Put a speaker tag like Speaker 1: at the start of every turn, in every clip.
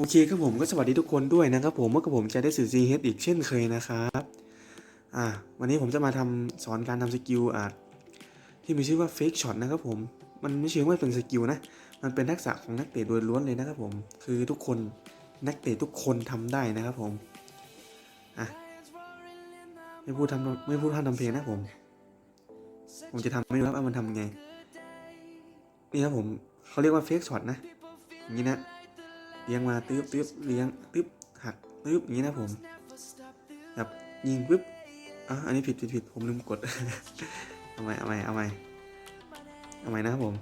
Speaker 1: โอเคครับผมก็สวัสดีทุกคนด้วยนะครับผมเมื่อกับผมจะได้สื่อ CH อีกเช่นเคยนะครับอ่าวันนี้ผมจะมาทำสอนการทำสกิลอ่าที่มีชื่อว่า Fake Shot นะครับผมมันไม่เชื่อว่าเป็นสกิลนะมันเป็นทักษะของนักเตะโดยล้วนเลยนะครับผมคือทุกคนนักเตะทุกคนทำได้นะครับผมอะไม่พูดทำไม่พูดทำทำเพลงนะผม ผมจะทำไม่รู้ครับว่ามันทำไง นี่ครับผมเขาเรียกว่า Fake Shot นะอย่างนี้นะ เลี้ยงมาตึ๊บตึ๊บเลี้ยงตึ๊บหักตึ๊บอย่างนี้นะผมแบบยิงปึ๊บอะอันนี้ผิดผิดผิดผมลืมกด เอาใหม่เอาใหม่เอาใหม่เอาใหม่นะครับผม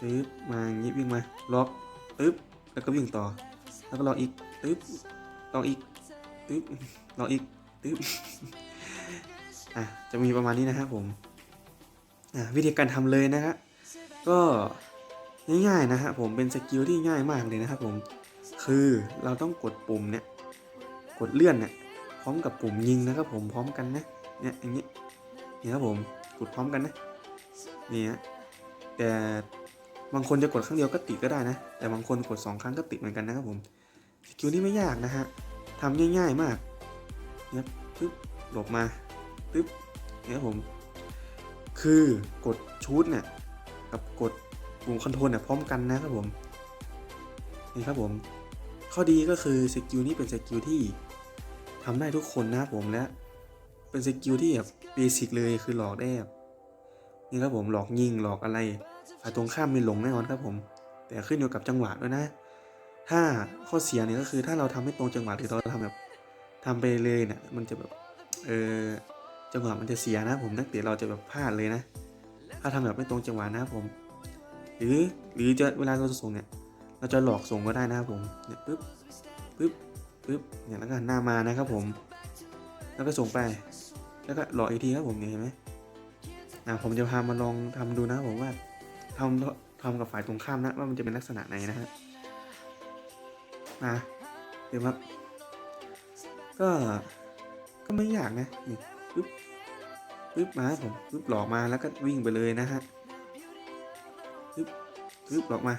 Speaker 1: ตึ๊บมาอย่างนี้วิ่งมาล็อกตึ๊บแล้วก็วิ่งต่อ แล้วก็ลอกอีกตึ๊บลอกอีกตึ๊บลอกอีกตึ๊บอะจะมีประมาณนี้นะครับผมอะวิธีการทำเลยนะฮะก็ ง่ายๆนะฮะผมเป็นสกิลที่ง่ายมากเลยนะครับผมคือเราต้องกดปุ่มเนี่ยกดเลื่อนเนี่ยพร้อมกับปุ่มยิงนะครับผมพร้อมกันนะเนี่ยอย่างนี้นี่ครับผมกดพร้อมกันนะนี่ฮะแต่บางคนจะกดครั้งเดียวก็ติดก็ได้นะ แต่บางคนกดสองครั้งก็ติดเหมือนกันนะครับผมสกิลนี้ไม่ยากนะฮะทำง่ายๆมากเนี่ยปึ๊บหลบมาปึ๊บเนี่ยครับผม คือกดชูดเนี่ยกับกด ปุ่มคอนโทรลเนี่ยพร้อมกันนะครับผมนี่ครับผม ข้อดีก็คือสกิลนี้เป็นสกิลที่ทำได้ทุกคนนะครับผมและเป็นสกิลที่แบบเบสิกเลยคือหลอกได้นี่ครับผมหลอกยิงหลอกอะไรฝ่ายตรงข้ามไม่หลงแน่นอนครับผม แต่ขึ้นอยู่กับจังหวะด้วยนะ ถ้าข้อเสียเนี่ยก็คือถ้าเราทำไม่ตรงจังหวะหรือเราทำแบบทำไปเลยเนี่ยมันจะแบบเออจังหวะมันจะเสียนะผมนักเตะเราจะแบบพลาดเลยนะ ถ้าทำแบบไม่ตรงจังหวะนะผม หรือหรือจะเวลาเราจะส่งเนี่ยเราจะหลอกส่งก็ได้นะครับผมเนี่ยปึ๊บปึ๊บปึ๊บเนี่ยแล้วก็หน้ามานะครับผม แล้วก็ส่งไป แล้วก็หลอกอีกทีครับผมเนี่ยเห็นไหมอ่าผมจะพามาลองทำดูนะผมว่าทำทำกับฝ่ายตรงข้ามนะว่ามันจะเป็นลักษณะไหนนะฮะมาเดี๋ยวครับก็ก็ไม่ยากนะนี่ปึ๊บปึ๊บมาผมปึ๊บหลอกมาแล้วก็วิ่งไปเลยนะฮะ ปึ๊บออกมา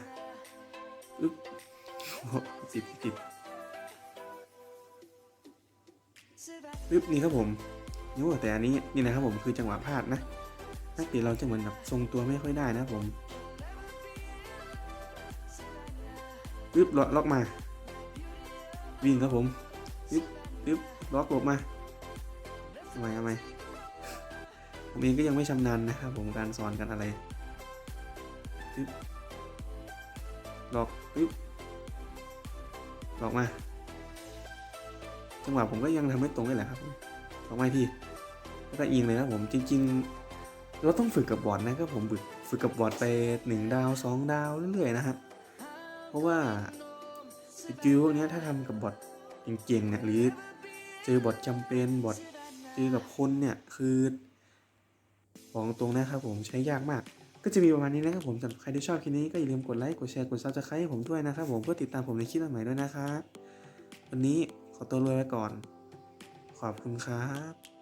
Speaker 1: ปึ๊บติดติดปึ๊บนี่ครับผมนี่ว่าแต่อันนี้นี่นะครับผมคือจังหวะพลาดนะนักเตะเราจะเหมือนแบบทรงตัวไม่ค่อยได้นะผมปึ๊บล็อกล็อกมา วิ่งครับผมปึ๊บปึ๊บล็อกหลบมาทำไมทำไมผมเองก็ยังไม่ชำนาญนะครับผมการสอนกันอะไร หลอกปึ๊บหลอกมา จังหวะผมก็ยังทำไม่ตรงนี่แหละครับหลอกมาอีกทีแล้วก็อิงเลยครับผมจริง ๆ เราต้องฝึกกับบอร์ดนะครับผมฝึกฝึกกับบอร์ดไปหนึ่งดาวสองดาวเรื่อยๆนะครับเพราะว่าสกิลพวกนี้ถ้าทำกับบอร์ดเก่งๆเนี่ยหรือเจอบอร์ดจำเป็นบอร์ดเจอกับคนเนี่ยคือบอกตรงนะครับผมใช้ยากมาก ก็จะมีประมาณนี้นะครับผมสำหรับใครที่ชอบคลิปนี้ก็อย่าลืมกดไลค์กดแชร์กดซับสไครต์ให้ผมด้วยนะครับผมเพื่อติดตามผมในคลิปใหม่ด้วยนะครับวันนี้ขอตัวลาไปก่อน ขอบคุณครับ